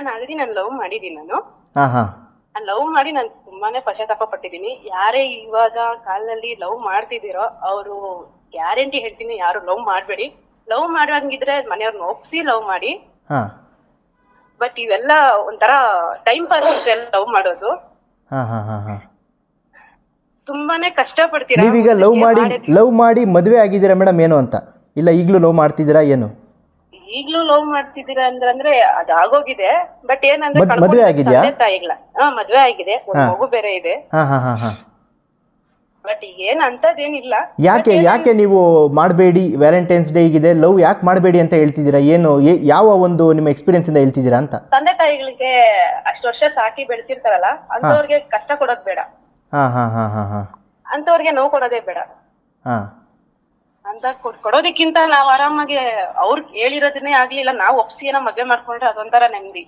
ನಾನು ಆಲ್ರೆಡಿ ನಾನು ಲವ್ ಮಾಡಿದೀನಿ ನಾನು. ಹಾ ಹಾ. ನಾನು ಲವ್ ಮಾಡಿ ನಾನು ತುಂಬಾನೇ ಪಶ್ಚಾತ್ತಾಪ ಪಟ್ಟಿದ್ದೀನಿ ಯಾರೇ ಇವಾಗ ಕಾಲದಲ್ಲಿ ಲವ್ ಮಾಡ್ತಿದ್ದೀರೋ ಅವರು ಗ್ಯಾರಂಟಿ ಹೇಳ್ತೀನಿ ಯಾರು ಲವ್ ಮಾಡಬೇಡಿ. ಲವ್ ಮಾಡುವಂಗಿದ್ರೆ ಮನೆಯವ್ರನ್ನ ಒಪ್ಸಿ ಲವ್ ಮಾಡಿ. ಹಾ. ಬಟ್ ಇವೆಲ್ಲ ಒಂಥರ ಟೈಮ್ ಪಾಸ್ ಲವ್ ಮಾಡೋದು. ಹಾಂ ಹಾಂ ಹಾಂ ಹಾಂ. ತುಂಬಾನೇ ಕಷ್ಟ ಪಡ್ತೀರಾ ನೀವೀಗ ಲವ್ ಮಾಡಿ ಲವ್ ಮಾಡಿ ಮದುವೆ ಆಗಿದ್ದೀರಾ ಮೇಡಮ್ ಏನು ಅಂತ? ಇಲ್ಲ ಈಗಲೂ ಲವ್ ಮಾಡ್ತಿದ್ದೀರಾ? ಏನು? ಈಗ್ಲೂ ಲವ್ ಮಾಡ್ತಿದ್ದೀರಾ ಅಂದ್ರೆ ಅದ್ ಆಗೋಗಿದೆ. ಬಟ್ ಏನಂದ್ರೆ ಮದ್- ಮದ್ವೆ ಆಗಿದ್ಯಾ? ತಂದೆ ತಾಯಿಗಳ ಹಾ ಮದ್ವೆ ಆಗಿದೆ. ಒಂದ್ ಮಗು ಬೇರೆ ಇದೆ. ಹಾಂ ಹಾಂ ಹಾಂ ಹಾಂ. ಬಟ್ ಏನ್ ಅಂತದೇನಿಲ್ಲ. ಯಾಕೆ ಯಾಕೆ ನೀವು ಮಾಡಬೇಡಿ ವ್ಯಾಲೆಂಟೈನ್ಸ್ ಡೇ ಇದೆ ಲವ್ ಯಾಕೆ ಮಾಡಬೇಡಿ ಅಂತ ಹೇಳ್ತಿದ್ದೀರಾ? ಏನು ಏ- ಯಾವ ಒಂದು ನಿಮ್ಮ ಎಕ್ಸ್ಪೀರಿಯನ್ಸಿಂದ ಹೇಳ್ತಿದ್ದೀರಾ ಅಂತ? ತಂದೆ ತಾಯಿಗಳಿಗೆ ಅಷ್ಟು ವರ್ಷ ಸಾಕಿ ಬೆಳೆಸಿರ್ತಾರಲ್ಲ ಅಂತವ್ರಿಗೆ ಕಷ್ಟ ಕೊಡೋದ್ ಬೇಡ. ಹಾ ಹಾ ಹಾ ಹಾ ಹಾಂ. ಅಂತವ್ರಿಗೆ ನೋವು ಕೊಡೋದೇ ಬೇಡ. ಹಾಂ. ಅಂತ ಕೊಡ್- ಕೊಡೋದಕ್ಕಿಂತ ನಾವ್ ಆರಾಮಾಗಿ ಅವ್ರ್ ಹೇಳಿರೋದನ್ನೇ ಆಗ್ಲಿಲ್ಲ ನಾವ್ ಒಪ್ಸಿ ಏನೋ ಮದ್ವೆ ಮಾಡ್ಕೊಂಡ್ರೆ ಅದೊಂಥರ ನೆಮ್ಮದಿ.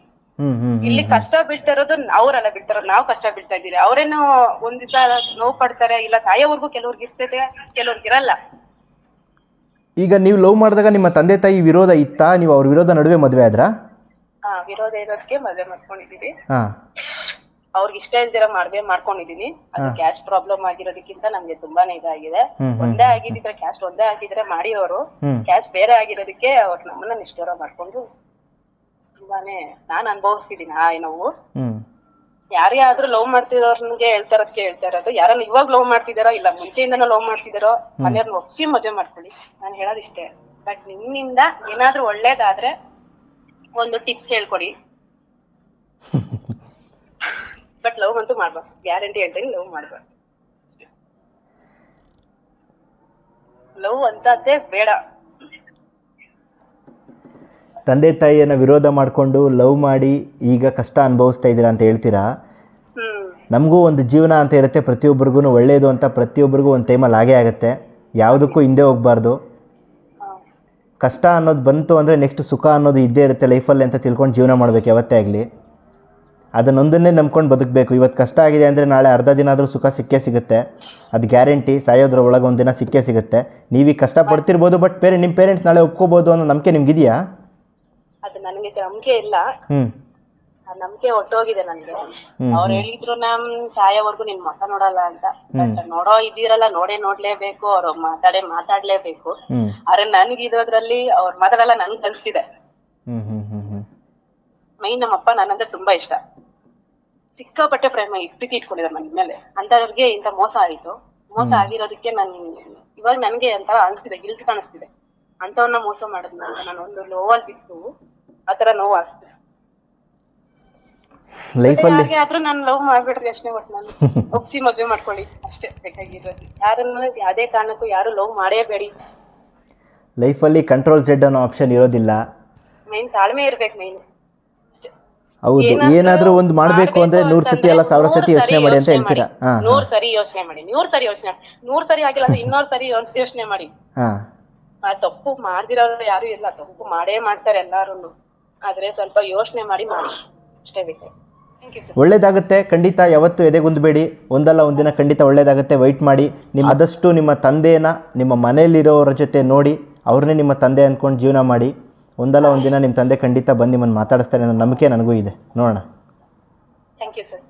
ಇಲ್ಲಿ ಕಷ್ಟ ಬೀಳ್ತಾ ಇರೋದು ಅವ್ರಲ್ಲ ಬೀಳ್ತಾ ಇರೋದು ನಾವ್ ಕಷ್ಟ ಬೀಳ್ತಾ ಇದೀವಿ ಅವ್ರೇನು ಒಂದ್ ದಿವಸ ನೋವು ಪಡ್ತಾರೆ ಇಲ್ಲ ಸಾಯೋವರೆಗೂ ಕೆಲವ್ರಿಗೆ ಇರ್ತದೆ ಕೆಲವ್ರಿಗೆ ಇರಲ್ಲ. ಈಗ ನೀವು ಲವ್ ಮಾಡಿದಾಗ ನಿಮ್ಮ ತಂದೆ ತಾಯಿ ವಿರೋಧ ಇತ್ತಾ? ನೀವು ಅವ್ರ ವಿರೋಧ ನಡುವೆ ಮದ್ವೆ ಆದ್ರಾ? ಹಾ ವಿರೋಧ ಇರೋದಕ್ಕೆ ಮದ್ವೆ ಮಾಡ್ಕೊಂಡಿದೀವಿ ಹಾಂ. ಅವ್ರಿಗೆ ಇಷ್ಟ ಇಲ್ದಿರ ಮದ್ವೆ ಮಾಡ್ಕೊಂಡಿದೀನಿ. ಅದು ಕ್ಯಾಸ್ಟ್ ಪ್ರಾಬ್ಲಮ್ ಆಗಿರೋದಕ್ಕಿಂತ ನಮ್ಗೆ ತುಂಬಾನೇ ಇದಾಗಿದೆ. ಒಂದೇ ಆಗಿದ್ರೆ ಕ್ಯಾಸ್ಟ್ ಒಂದೇ ಆಗಿದ್ರೆ ಮಾಡಿರೋರು. ಕ್ಯಾಸ್ಟ್ ಬೇರೆ ಆಗಿರೋದಕ್ಕೆ ಅವ್ರು ನಮ್ಮನ್ನ ನಿಷ್ಠೂರ ಮಾಡ್ಕೊಂಡು ತುಂಬಾನೇ ನಾನ್ ಅನುಭವಿಸ್ತಿದೀನಿ ಆ ನೋವು. ಯಾರೇ ಆದ್ರೂ ಲವ್ ಮಾಡ್ತಿರೋರ್ನಿಗೆ ಹೇಳ್ತಾ ಕೇಳ್ತಾ ಹೇಳ್ತಾ ಇರೋದು. ಯಾರನ್ನ ಇವಾಗ ಲವ್ ಮಾಡ್ತಿದಾರೋ ಇಲ್ಲ ಮುಂಚೆಯಿಂದನೂ ಲವ್ ಮಾಡ್ತಿದಾರೋ ಮನೆಯವ್ರನ್ನ ಒಪ್ಸಿ ಮದುವೆ ಮಾಡ್ಕೊಳ್ಳಿ. ನಾನು ಹೇಳೋದಿಷ್ಟೇ. ಬಟ್ ನಿಮ್ಮಿಂದ ಏನಾದ್ರೂ ಒಳ್ಳೇದಾದ್ರೆ ಒಂದು ಟಿಪ್ಸ್ ಹೇಳ್ಕೊಡಿ ಬಟ್ ಲವ್ ಅಂತೂ ಮಾಡ್ಬಾರ್ದು. ಗ್ಯಾರಂಟಿ ಹೇಳ್ತೀನಿ ಲವ್ ಮಾಡ್ಬಾರ್ದು. ಲವ್ ಅಂತದ್ದೇ ಬೇಡ. ತಂದೆ ತಾಯಿಯನ್ನ ವಿರೋಧ ಮಾಡಿಕೊಂಡು ಲವ್ ಮಾಡಿ ಈಗ ಕಷ್ಟ ಅನುಭವಿಸ್ತಾ ಇದ್ದೀರಾ ಅಂತ ಹೇಳ್ತೀರಾ? ನಮಗೂ ಒಂದು ಜೀವನ ಅಂತ ಇರುತ್ತೆ. ಪ್ರತಿಯೊಬ್ಬರಿಗೂ ಒಳ್ಳೆಯದು ಅಂತ ಪ್ರತಿಯೊಬ್ಬರಿಗೂ ಒಂದು ಟೈಮಲ್ಲಿ ಹಾಗೆ ಆಗುತ್ತೆ. ಯಾವುದಕ್ಕೂ ಹಿಂದೆ ಹೋಗಬಾರ್ದು. ಕಷ್ಟ ಅನ್ನೋದು ಬಂತು ಅಂದರೆ ನೆಕ್ಸ್ಟ್ ಸುಖ ಅನ್ನೋದು ಇದ್ದೇ ಇರುತ್ತೆ ಲೈಫಲ್ಲಿ ಅಂತ ತಿಳ್ಕೊಂಡು ಜೀವನ ಮಾಡಬೇಕು ಯಾವತ್ತೇ ಆಗಲಿ. ಅದನ್ನೊಂದನ್ನೇ ನಂಬ್ಕೊಂಡು ಬದುಕಬೇಕು. ಇವತ್ತು ಕಷ್ಟ ಆಗಿದೆ ಅಂದರೆ ನಾಳೆ ಅರ್ಧ ದಿನ ಆದರೂ ಸುಖ ಸಿಕ್ಕೇ ಸಿಗುತ್ತೆ. ಅದು ಗ್ಯಾರಂಟಿ ಸಾಯೋದ್ರ ಒಳಗೆ ಒಂದಿನ ದಿನ ಸಿಕ್ಕೇ ಸಿಗುತ್ತೆ. ನೀವೀಗ ಕಷ್ಟ ಪಡ್ತಿರ್ಬೋದು ಬಟ್ ಬೇರೆ ನಿಮ್ಮ ಪೇರೆಂಟ್ಸ್ ನಾಳೆ ಒಪ್ಕೋಬೋದು ಅನ್ನೋ ನಂಬಿಕೆ ನಿಮ್ಗಿದೆಯಾ? ಅದು ನನಗೆ ನಂಬಿಕೆ ಇಲ್ಲ. ಹ್ಞೂ ಆ ನಂಬಿಕೆ ಹೊಟ್ಟೋಗಿದೆ ನನಗೆ. ಅವ್ರು ಹೇಳಿದ್ರು ನಮ್ ಸಾಯವರೆಗೂ ನಿನ್ ಮಕ್ಕ ನೋಡಲ್ಲ ಅಂತ. ನೋಡೋ ಇದ್ದೀರಲ್ಲ ನೋಡೇ ನೋಡ್ಲೇಬೇಕು ಅವ್ರು ಮಾತಾಡೇ ಮಾತಾಡ್ಲೇಬೇಕು. ಆದ್ರೆ ನನ್ಗೆ ಇರೋದ್ರಲ್ಲಿ ಅವ್ರ ಮಾತಾಡಲ್ಲ ನನ್ಗೆ ಅನ್ಸ್ತಿದೆ. ಮೈನ್ ನಮ್ಮಪ್ಪ ನನ್ನಂದ್ರೆ ತುಂಬಾ ಇಷ್ಟ. ಸಿಕ್ಕಾಪಟ್ಟೆ ಪ್ರೇಮ ಪ್ರೀತಿ ಇಟ್ಕೊಂಡಿದ್ದಾರೆ ನನ್ನ ಮೇಲೆ. ಅಂತವ್ರಿಗೆ ಇಂತ ಮೋಸ ಆಯ್ತು. ಮೋಸ ಆಗಿರೋದಕ್ಕೆ ನಾನು ಇವಾಗ ನನ್ಗೆ ಒಂಥರ ಅನ್ಸ್ತಿದೆ ಗಿಲ್ಟ್ ಕಾಣಿಸ್ತಿದೆ. ಅಂತವ್ರನ್ನ ಮೋಸ ಮಾಡಿದ್ನ ನಾನು. ಒಂದು ನೋವಲ್ಲಿ ಬಿತ್ತು ಆತರ ನೋವು ಆಗ್ತಿದೆ. ಲೈಫಲ್ಲಿ ಆದ್ರೆ ನಾನು ಲವ್ ಅಷ್ಟೇ ನಾನು. ಒಪ್ಸಿ ಮದ್ವೆ ಮಾಡ್ಕೊಳ್ಳಿ. ಅಷ್ಟೇ ಬೇಕಾಗಿರೋದು. ಯಾರನ್ನು ಯಾವ್ದೇ ಕಾರಣಕ್ಕೂ ಯಾರು ಲವ್ ಮಾಡೇಬೇಡಿ. ಲೈಫಲ್ಲಿ ಕಂಟ್ರೋಲ್ ಜೆಡ್ ಅನ್ನೋ ಆಪ್ಷನ್ ಇರೋದಿಲ್ಲ. ಮೈನ್ ತಾಳ್ಮೆ ಇರ್ಬೇಕು ಮೈನ್ ಹೌದು ಏನಾದರೂ ಒಂದು ಮಾಡ್ಬೇಕು ಅಂದ್ರೆ ನೂರ್ ಸತಿ ಅಲ್ಲ ಸಾವಿರ ಸತಿ ಯೋಚನೆ ಮಾಡಿ ಅಂತ ಹೇಳ್ತೀರಾ? ನೂರ್ ಸರಿ ಯೋಚನೆ ಮಾಡಿ ನೂರ್ ಸರಿ ಯೋಚನೆ ನೂರ್ ಸರಿ ಆಗಿಲ್ಲ ಅಂದ್ರೆ ಇನ್ನೂರ್ ಸರಿ ಯೋಚನೆ ಮಾಡಿ. ಹಾಂ. ಆ ತಪ್ಪು ಮಾಡ್ದಿರೋರು ಯಾರು ಇಲ್ಲ ತಪ್ಪು ಮಾಡೇ ಮಾಡ್ತಾರೆ ಎಲ್ಲಾರು ಆದ್ರೆ ಸ್ವಲ್ಪ ಯೋಚನೆ ಮಾಡಿ ಮಾಡಿ. ಅಷ್ಟೇ ಬಿಟ್ಟೆ. ಒಳ್ಳೇದಾಗುತ್ತೆ ಖಂಡಿತ ಯಾವತ್ತೂ ಎದೆಗುಂದಬೇಡಿ. ಒಂದಲ್ಲ ಒಂದಿನ ಖಂಡಿತ ಒಳ್ಳೇದಾಗುತ್ತೆ ವೈಟ್ ಮಾಡಿ. ನಿಮ್ಮ ಆದಷ್ಟು ನಿಮ್ಮ ತಂದೆಯನ್ನ ನಿಮ್ಮ ಮನೆಯಲ್ಲಿರೋರ ಜೊತೆ ನೋಡಿ ಅವ್ರನ್ನೇ ನಿಮ್ಮ ತಂದೆ ಅಂದ್ಕೊಂಡು ಜೀವನ ಮಾಡಿ. ಒಂದಲ್ಲ ಒಂದಿನ ನಿಮ್ಮ ತಂದೆ ಖಂಡಿತ ಬಂದು ನಿಮ್ಮನ್ನು ಮಾತಾಡಿಸ್ತಾರೆ ಅನ್ನೋ ನಂಬಿಕೆ ನನಗೂ ಇದೆ. ನೋಡೋಣ. Thank you sir